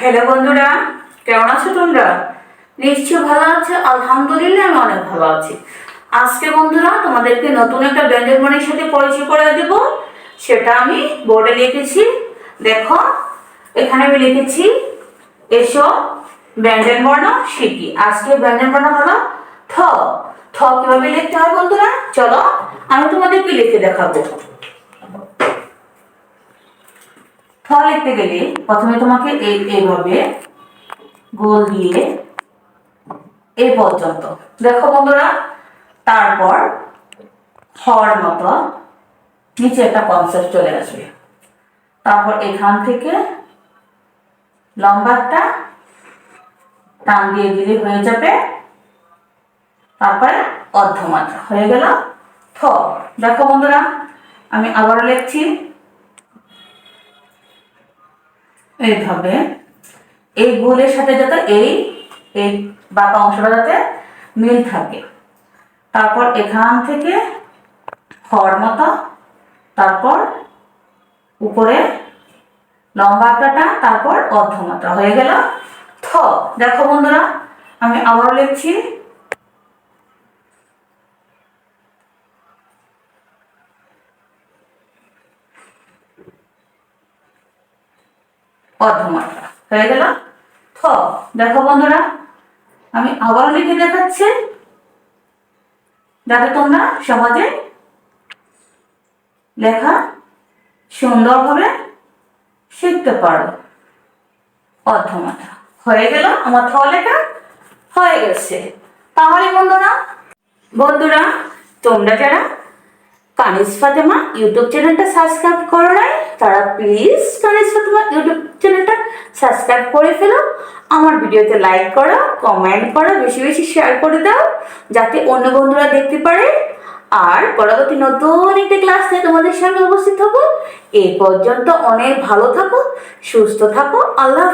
Hello বন্ধুরা, কেমন আছো তোমরা? নিশ্চয় ভালো আছে? আলহামদুলিল্লাহ আমি অনেক ভালো আছি। আজকে বন্ধুরা, তোমাদেরকে নতুন একটা ব্যঞ্জনবর্ণের সাথে পরিচয় করে দেব। সেটা আমি বোর্ডে লিখেছি। দেখো, এখানে আমি লিখেছি, এসো ব্যঞ্জনবর্ণ শিখি আজকে ব্যঞ্জনবর্ণ হলো থ থ কীভাবে লিখতে হয় বন্ধুরা? চলো, আমি তোমাদেরকে লিখে দেখাবো। থ লিখতে গেলে প্রথমে তোমাকে এই এইভাবে গোল দিয়ে এই পর্যন্ত। দেখো বন্ধুরা, তারপর হর মতো নিচে একটা কনসেপ্ট চলে আসবে। তারপর এখান থেকে লম্বাটা টান দিয়ে দিলে হয়ে যাবে। তারপরে অর্ধমাত্রা। হয়ে গেল থ। দেখো বন্ধুরা, আমি আবারও লিখছি। এইভাবে। এই গোলের সাথে যাতে এই এই বাঁকা অংশটা যাতে মিল থাকে। তারপর এখান থেকে হর মতো, তারপর উপরে লম্বা আঁকড়াটা তারপর অর্ধমাত্রা হয়ে গেল থ। দেখো বন্ধুরা, আমি আবারও লিখছি। অর্ধমাত্রা। হয়ে গেল? থ দেখো বন্ধুরা, আমি আবারও লিখে দেখাচ্ছি। যাতে তোমরা সহজে লেখা সুন্দরভাবে শিখতে পারো। অর্ধমাত্রা। হয়ে গেল? আমার থ লেখা হয়ে গেছে। তাহলে বন্ধুরা বন্ধুরা, তোমরা যারা কানিজ ফাতেমা ইউটিউব চ্যানেলটা সাবস্ক্রাইব করো নাই? তারা প্লিজ কানিজ ফাতেমা ইউটিউব চ্যানেলটা সাবস্ক্রাইব করে ফেলো। আমার ভিডিওতে লাইক করো কমেন্ট করো, বেশি বেশি শেয়ার করে দাও, যাতে অন্য বন্ধুরা দেখতে পারে। আর পরবর্তী নতুন একটি ক্লাস নিয়ে তোমাদের সামনে উপস্থিত হব। এই পর্যন্ত অনেক ভালো থাকো, সুস্থ থাকো, আল্লাহ।